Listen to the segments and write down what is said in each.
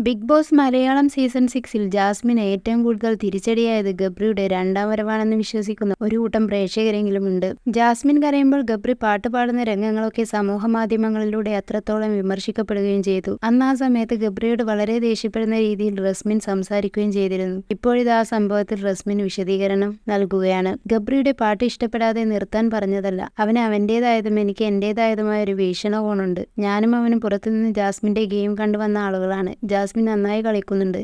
Big boss Malayalam season സിക്സിൽ ജാസ്മിൻ ഏറ്റവും കൂടുതൽ തിരിച്ചടിയായത് ഗബ്രിയുടെ രണ്ടാം വരവാണെന്ന് വിശ്വസിക്കുന്ന ഒരു കൂട്ടം പ്രേക്ഷകരെങ്കിലും ഉണ്ട്. ജാസ്മിൻ കരയുമ്പോൾ ഗബ്രി പാട്ട് പാടുന്ന രംഗങ്ങളൊക്കെ സമൂഹ മാധ്യമങ്ങളിലൂടെ അത്രത്തോളം വിമർശിക്കപ്പെടുകയും ചെയ്തു. അന്ന് ആ സമയത്ത് ഗബ്രിയോട് വളരെ ദേഷ്യപ്പെടുന്ന രീതിയിൽ റസ്മിൻ സംസാരിക്കുകയും ചെയ്തിരുന്നു. ഇപ്പോഴിത് ആ സംഭവത്തിൽ റസ്മിൻ വിശദീകരണം നൽകുകയാണ്. ഗബ്രിയുടെ പാട്ട് ഇഷ്ടപ്പെടാതെ നിർത്താൻ പറഞ്ഞതല്ല. അവന് അവന്റേതായതും എനിക്ക് എന്റേതായതുമായ ഒരു വീക്ഷണകോണുണ്ട്. ഞാനും അവനും പുറത്തുനിന്ന് ജാസ്മിന്റെ ഗെയിം കണ്ടുവന്ന ആളുകളാണ്. ജാസ്മിൻ നന്നായി കളിക്കുന്നുണ്ട്.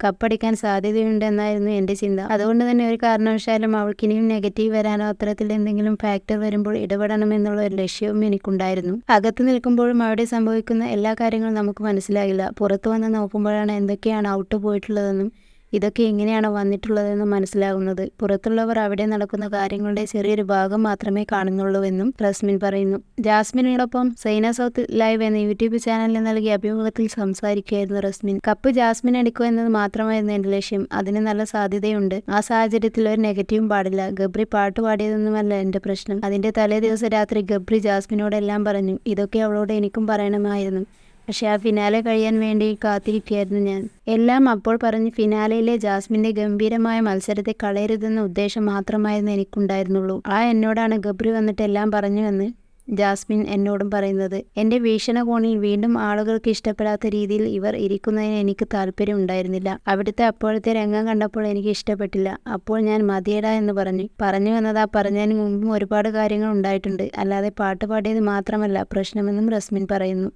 കപ്പടിക്കാൻ സാധ്യതയുണ്ടെന്നായിരുന്നു എന്റെ ചിന്ത. അതുകൊണ്ട് തന്നെ ഒരു കാരണവശാലും അവൾക്കിനിയും നെഗറ്റീവ് വരാനോ അത്തരത്തിൽ എന്തെങ്കിലും ഫാക്ടർ വരുമ്പോൾ ഇടപെടണമെന്നുള്ള ഒരു ലക്ഷ്യവും എനിക്കുണ്ടായിരുന്നു. അകത്ത് നിൽക്കുമ്പോഴും അവിടെ സംഭവിക്കുന്ന എല്ലാ കാര്യങ്ങളും നമുക്ക് മനസ്സിലായില്ല. പുറത്തു വന്ന് നോക്കുമ്പോഴാണ് എന്തൊക്കെയാണ് ഔട്ട് പോയിട്ടുള്ളതെന്നും ഇതൊക്കെ എങ്ങനെയാണ് വന്നിട്ടുള്ളതെന്ന് മനസ്സിലാകുന്നത് പുറത്തുള്ളവർ അവിടെ നടക്കുന്ന കാര്യങ്ങളുടെ ചെറിയൊരു ഭാഗം മാത്രമേ കാണുന്നുള്ളൂവെന്നും റസ്മിൻ പറയുന്നു. ജാസ്മിനോടൊപ്പം സൈന സൗത്ത് ലൈവ് എന്ന യൂട്യൂബ് ചാനലിൽ നൽകിയ അഭിമുഖത്തിൽ സംസാരിക്കുകയായിരുന്നു റസ്മിൻ. കപ്പ് ജാസ്മിൻ അടിക്കുക എന്നത് മാത്രമായിരുന്നു എന്റെ ലക്ഷ്യം. അതിന് നല്ല സാധ്യതയുണ്ട്. ആ സാഹചര്യത്തിൽ ഒരു നെഗറ്റീവും പാടില്ല. ഗബ്രി പാട്ട് പാടിയതൊന്നുമല്ല എന്റെ പ്രശ്നം. അതിന്റെ തലേ ദിവസം രാത്രി ഗബ്രി ജാസ്മിനോടെല്ലാം പറഞ്ഞു. ഇതൊക്കെ അവളോട് എനിക്കും പറയണമായിരുന്നു. പക്ഷെ ആ ഫിനാലെ കഴിയാൻ വേണ്ടി കാത്തിരിക്കുകയായിരുന്നു ഞാൻ. എല്ലാം അപ്പോൾ പറഞ്ഞ് ഫിനാലയിലെ ജാസ്മിന്റെ ഗംഭീരമായ മത്സരത്തെ കളയരുതെന്ന ഉദ്ദേശം മാത്രമായിരുന്നു എനിക്കുണ്ടായിരുന്നുള്ളൂ. ആ എന്നോടാണ് ഗബ്രി വന്നിട്ട് എല്ലാം പറഞ്ഞുവെന്ന് ജാസ്മിൻ എന്നോടും പറയുന്നത്. എന്റെ വീക്ഷണകോണിൽ വീണ്ടും ആളുകൾക്ക് ഇഷ്ടപ്പെടാത്ത രീതിയിൽ ഇവർ ഇരിക്കുന്നതിന് എനിക്ക് താല്പര്യം ഉണ്ടായിരുന്നില്ല. അവിടുത്തെ അപ്പോഴത്തെ രംഗം കണ്ടപ്പോൾ എനിക്ക് ഇഷ്ടപ്പെട്ടില്ല. അപ്പോൾ ഞാൻ മതിയട എന്ന് പറഞ്ഞു. പറഞ്ഞു വന്നത് ആ പറഞ്ഞതിന് മുമ്പും ഒരുപാട് കാര്യങ്ങൾ ഉണ്ടായിട്ടുണ്ട്. അല്ലാതെ പാട്ട് പാടിയത് മാത്രമല്ല പ്രശ്നമെന്നും റസ്മിൻ പറയുന്നു.